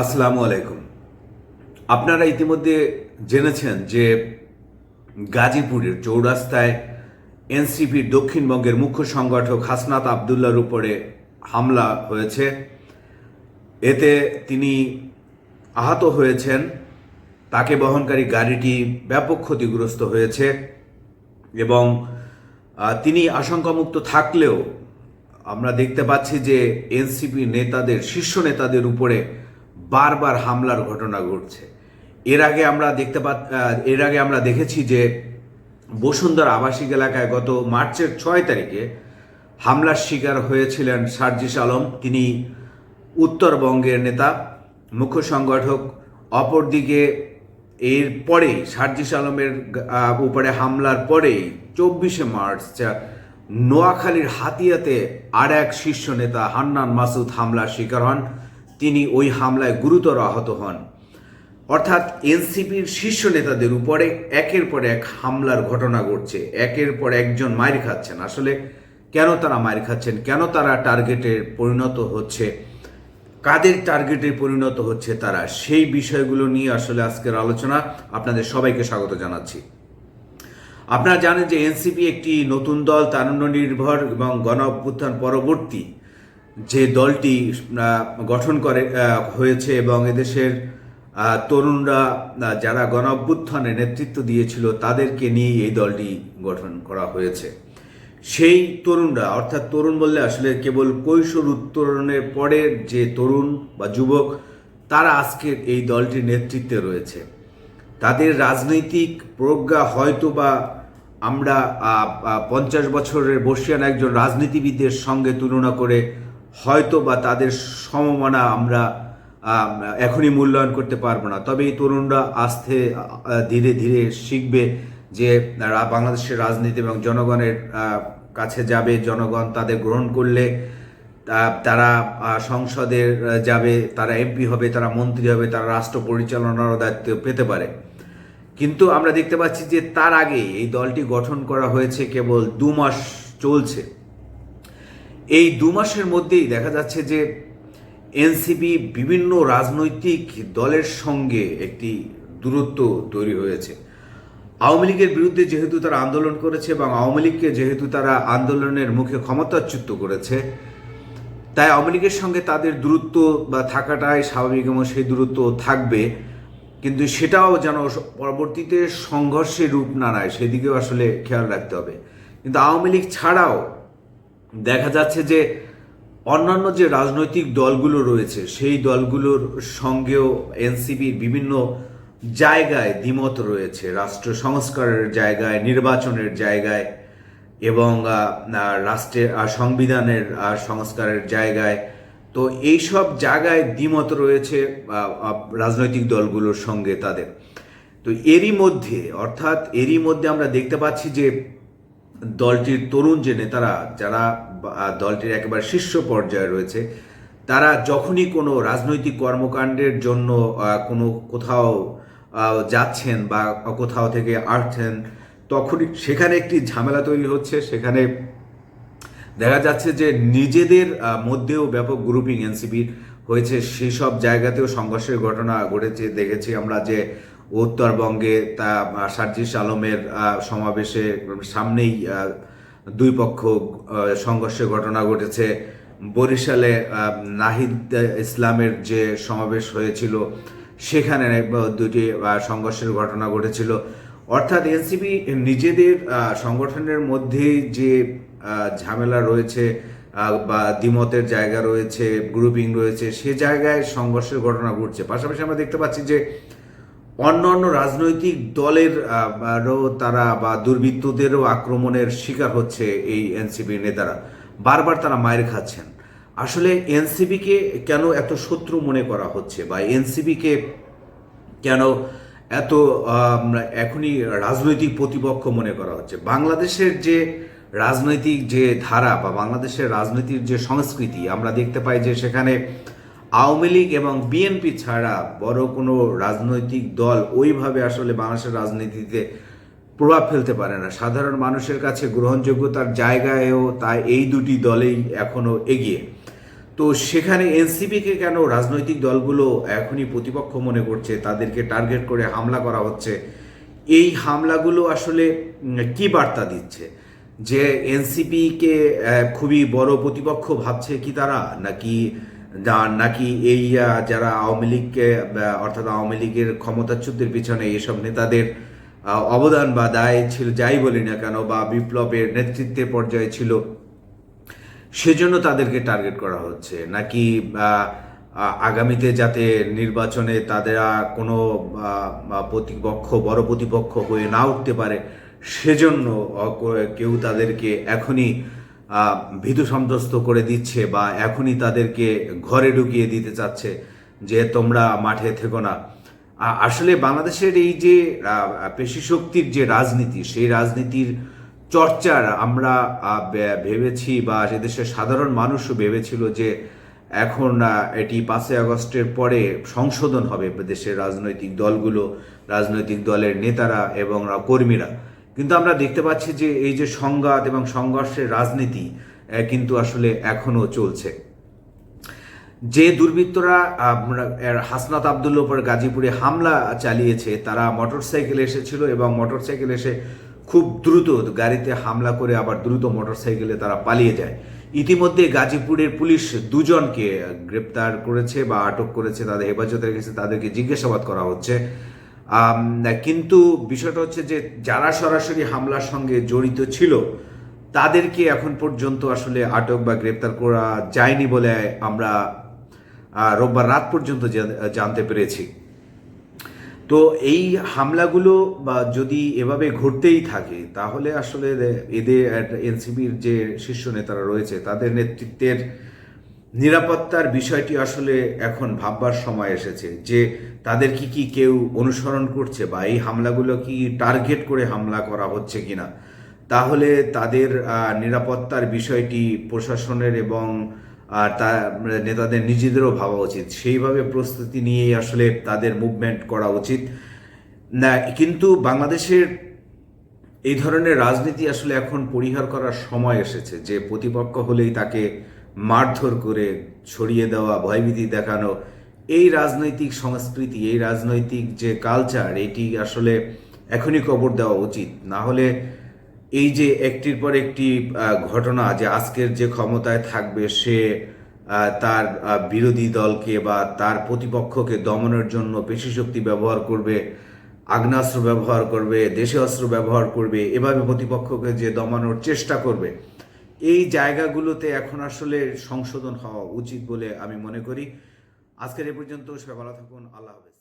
আসসালামু আলাইকুম। আপনারা ইতিমধ্যে জেনেছেন যে গাজীপুরের চৌরাস্তায় এনসিপির দক্ষিণবঙ্গের মুখ্য সংগঠক হাসনাত আবদুল্লার উপরে হামলা হয়েছে। এতে তিনি আহত হয়েছেন। তাকে বহনকারী গাড়িটি ব্যাপক ক্ষতিগ্রস্ত হয়েছে এবং তিনি আশঙ্কামুক্ত থাকলেও আমরা দেখতে পাচ্ছি যে এনসিপি নেতাদের, শীর্ষ নেতাদের উপরে বারবার হামলার ঘটনা ঘটছে। এর আগে আমরা দেখতে পা এর আগে আমরা দেখেছি যে বসুন্ধরা আবাসিক এলাকায় গত মার্চের ছয় তারিখে হামলার শিকার হয়েছিলেন সার্জিস আলম। তিনি উত্তরবঙ্গের নেতা, মুখ্য সংগঠক। অপরদিকে এর পরেই সার্জিস আলমের উপরে হামলার পরেই চব্বিশে মার্চ নোয়াখালীর হাতিয়াতে আর এক শীর্ষ নেতা হান্নান মাসুদ হামলার শিকার হন। তিনি ওই হামলায় গুরুতর আহত হন। অর্থাৎ এনসিপির শীর্ষ নেতাদের উপরে একের পর এক হামলার ঘটনা ঘটছে। একের পর একজন মায়ের খাচ্ছেন। আসলে কেন তারা মায়ের খাচ্ছেন? কেন তারা টার্গেটে পরিণত হচ্ছে? কাদের টার্গেটে পরিণত হচ্ছে তারা? সেই বিষয়গুলো নিয়ে আসলে আজকের আলোচনা আপনাদের সবাইকে স্বাগত জানাচ্ছি। আপনারা জানেন যে এনসিপি একটি নতুন দল, তারুণ্য নির্ভর এবং গণ অভ্যুত্থান পরবর্তী যে দলটি গঠন করে হয়েছে এবং এদেশের তরুণরা যারা গণ অভ্যুত্থানে নেতৃত্ব দিয়েছিল, তাদেরকে নিয়ে এই দলটি গঠন করা হয়েছে। সেই তরুণরা, অর্থাৎ তরুণ বললে আসলে কেবল কৈশোর উত্তরণের পরের যে তরুণ বা যুবক, তারা আজকের এই দলটির নেতৃত্বে রয়েছে। তাদের রাজনৈতিক প্রজ্ঞা হয়তো বা আমরা পঞ্চাশ বছরের বর্ষিয়ান একজন রাজনীতিবিদদের সঙ্গে তুলনা করে হয়তো বা তাদের সমমানা আমরা এখনই মূল্যায়ন করতে পারব না। তবে এই তরুণরা আস্তে ধীরে ধীরে শিখবে যে বাংলাদেশের রাজনীতি এবং জনগণের কাছে যাবে, জনগণ তাদের গ্রহণ করলে তারা সংসদে যাবে, তারা এমপি হবে, তারা মন্ত্রী হবে, তারা রাষ্ট্র পরিচালনারও দায়িত্ব পেতে পারে। কিন্তু আমরা দেখতে পাচ্ছি যে তার আগে এই দলটি গঠন করা হয়েছে কেবল দু মাস চলছে। এই দু মাসের মধ্যেই দেখা যাচ্ছে যে এনসিপি বিভিন্ন রাজনৈতিক দলের সঙ্গে একটি দূরত্ব তৈরি হয়েছে। আওয়ামী লীগের বিরুদ্ধে যেহেতু তারা আন্দোলন করেছে এবং আওয়ামী লীগকে যেহেতু তারা আন্দোলনের মুখে ক্ষমতাচ্যুত করেছে, তাই আওয়ামী লীগের সঙ্গে তাদের দূরত্ব বা থাকাটাই স্বাভাবিক এবং সেই দূরত্ব থাকবে। কিন্তু সেটাও যেন পরবর্তীতে সংঘর্ষের রূপ না নেয়, সেদিকেও আসলে খেয়াল রাখতে হবে। কিন্তু আওয়ামী লীগ ছাড়াও দেখা যাচ্ছে যে অন্যান্য যে রাজনৈতিক দলগুলো রয়েছে, সেই দলগুলোর সঙ্গেও এনসিপির বিভিন্ন জায়গায় দ্বিমত রয়েছে। রাষ্ট্র সংস্কারের জায়গায়, নির্বাচনের জায়গায় এবং রাষ্ট্রের সংবিধানের সংস্কারের জায়গায়। তো এই সব জায়গায় দ্বিমত রয়েছে রাজনৈতিক দলগুলোর সঙ্গে তাদের। তো এরই মধ্যে, অর্থাৎ এরই মধ্যে আমরা দেখতে পাচ্ছি যে দলটির তরুণ যে নেতারা, যারা দলটির একেবারে শীর্ষ পর্যায়ে রয়েছে, তারা যখনই কোনো রাজনৈতিক কর্মকাণ্ডের জন্য কোনো কোথাও যাচ্ছেন বা কোথাও থেকে আসছেন, তখনই সেখানে একটি ঝামেলা তৈরি হচ্ছে। সেখানে দেখা যাচ্ছে যে নিজেদের মধ্যেও ব্যাপক গ্রুপিং এনসিপির হয়েছে। সেই সব জায়গাতেও সংঘর্ষের ঘটনা ঘটেছে। দেখেছি আমরা যে উত্তরবঙ্গে তা সার্জিস আলমের সমাবেশে সামনেই দুই পক্ষ সংঘর্ষের ঘটনা ঘটেছে। বরিশালে নাহিদ ইসলামের যে সমাবেশ হয়েছিল, সেখানে দুটি সংঘর্ষের ঘটনা ঘটেছিল। অর্থাৎ এনসিপি নিজেদের সংগঠনের মধ্যে যে ঝামেলা রয়েছে বা দ্বিমতের জায়গা রয়েছে, গ্রুপিং রয়েছে, সে জায়গায় সংঘর্ষের ঘটনা ঘটছে। পাশাপাশি আমরা দেখতে পাচ্ছি যে অন্য অন্য রাজনৈতিক দলের তারা বা দুর্বৃত্তদেরও আক্রমণের শিকার হচ্ছে এই এনসিপি নেতারা। বারবার তারা মায়ের খাচ্ছেন। আসলে এনসিপিকে কেন এত শত্রু মনে করা হচ্ছে বা এনসিপিকে কেন এত এখনই রাজনৈতিক প্রতিপক্ষ মনে করা হচ্ছে? বাংলাদেশের যে রাজনৈতিক যে ধারা বা বাংলাদেশের রাজনীতির যে সংস্কৃতি, আমরা দেখতে পাই যে সেখানে আওয়ামী লীগ এবং বিএনপি ছাড়া বড় কোনো রাজনৈতিক দল ওইভাবে আসলে বাংলাদেশের রাজনীতিতে প্রভাব ফেলতে পারে না। সাধারণ মানুষের কাছে গ্রহণযোগ্যতার জায়গায়ও তাই এই দুটি দলেই এখনও এগিয়ে। তো সেখানে এনসিপিকে কেন রাজনৈতিক দলগুলো এখনই প্রতিপক্ষ মনে করছে, তাদেরকে টার্গেট করে হামলা করা হচ্ছে, এই হামলাগুলো আসলে কি বার্তা দিচ্ছে? যে এনসিপিকে খুবই বড় প্রতিপক্ষ ভাবছে কি তারা, নাকি নাকি এই যারা আওয়ামী লীগকে অর্থাৎ আওয়ামী লীগের ক্ষমতাচ্যুতের পিছনে এসব নেতাদের অবদান বা দায় ছিল, যাই বলি না কেন, বা বিপ্লবের নেতৃত্বের পর্যায়ে ছিল, সেজন্য তাদেরকে টার্গেট করা হচ্ছে। নাকি আগামীতে যাতে নির্বাচনে তাদেরা কোনো প্রতিপক্ষ, বড় প্রতিপক্ষ হয়ে না উঠতে পারে, সেজন্য কেউ তাদেরকে এখনই ভীতু সন্ত্রস্ত করে দিচ্ছে বা এখনই তাদেরকে ঘরে ঢুকিয়ে দিতে চাচ্ছে যে তোমরা মাঠে থেকো না। আসলে বাংলাদেশের এই যে পেশি শক্তির যে রাজনীতি, সেই রাজনীতির চর্চার আমরা ভেবেছি বা দেশের সাধারণ মানুষও ভেবেছিল যে এখন এটি পাঁচই আগস্টের পরে সংশোধন হবে দেশের রাজনৈতিক দলগুলো, রাজনৈতিক দলের নেতারা এবং কর্মীরা। কিন্তু আমরা দেখতে পাচ্ছি যে এই যে সংঘাত এবং সংঘর্ষের রাজনীতি কিন্তু আসলে এখনও চলছে। যে দুর্বৃত্তরা হাসনাত আবদুল্লার উপর গাজীপুরে হামলা চালিয়েছে, তারা মোটরসাইকেলে এসেছিল এবং মোটরসাইকেল এসে খুব দ্রুত গাড়িতে হামলা করে আবার দ্রুত মোটরসাইকেলে তারা পালিয়ে যায়। ইতিমধ্যে গাজীপুরের পুলিশ দুজনকে গ্রেপ্তার করেছে বা আটক করেছে, তাদের হেফাজতে রেখেছে, তাদেরকে জিজ্ঞাসাবাদ করা হচ্ছে। কিন্তু বিষয়টা হচ্ছে যে যারা সরাসরি হামলার সঙ্গে জড়িত ছিল, তাদেরকে এখন পর্যন্ত আসলে আটক বা গ্রেপ্তার করা যায়নি বলে আমরা রোববার রাত পর্যন্ত জানতে পেরেছি। তো এই হামলাগুলো বা যদি এভাবে ঘটতেই থাকে, তাহলে আসলে এদের এনসিবির যে শীর্ষ নেতারা রয়েছে, তাদের নেতৃত্বের নিরাপত্তার বিষয়টি আসলে এখন ভাববার সময় এসেছে যে তাদের কি কি কেউ অনুসরণ করছে বা এই হামলাগুলো কি টার্গেট করে হামলা করা হচ্ছে কিনা। তাহলে তাদের নিরাপত্তার বিষয়টি প্রশাসনের এবং আর তা, নেতাদের নিজেদেরও ভাবা উচিত। সেইভাবে প্রস্তুতি নিয়েই আসলে তাদের মুভমেন্ট করা উচিত। না, কিন্তু বাংলাদেশের এই ধরনের রাজনীতি আসলে এখন পরিহার করার সময় এসেছে যে প্রতিপক্ষ হলেই তাকে মারধর করে ছড়িয়ে দেওয়া, ভয়ভীতি দেখানো, এই রাজনৈতিক সংস্কৃতি, এই রাজনৈতিক যে কালচার এটি আসলে এখনই কবর দেওয়া উচিত। না হলে এই যে একটির পর একটি ঘটনা যে আজকের যে ক্ষমতায় থাকবে সে তার বিরোধী দলকে বা তার প্রতিপক্ষকে দমনের জন্য পেশি শক্তি ব্যবহার করবে, আগ্নেয়াস্ত্র ব্যবহার করবে দেশে অস্ত্র ব্যবহার করবে, এভাবে প্রতিপক্ষকে যে দমানোর চেষ্টা করবে এই জায়গাগুলোতে এখন আসলে সংশোধন হওয়া উচিত বলে আমি মনে করি। আজকের এ পর্যন্ত, সবাই ভালো থাকুন, আল্লাহ হাফেজ।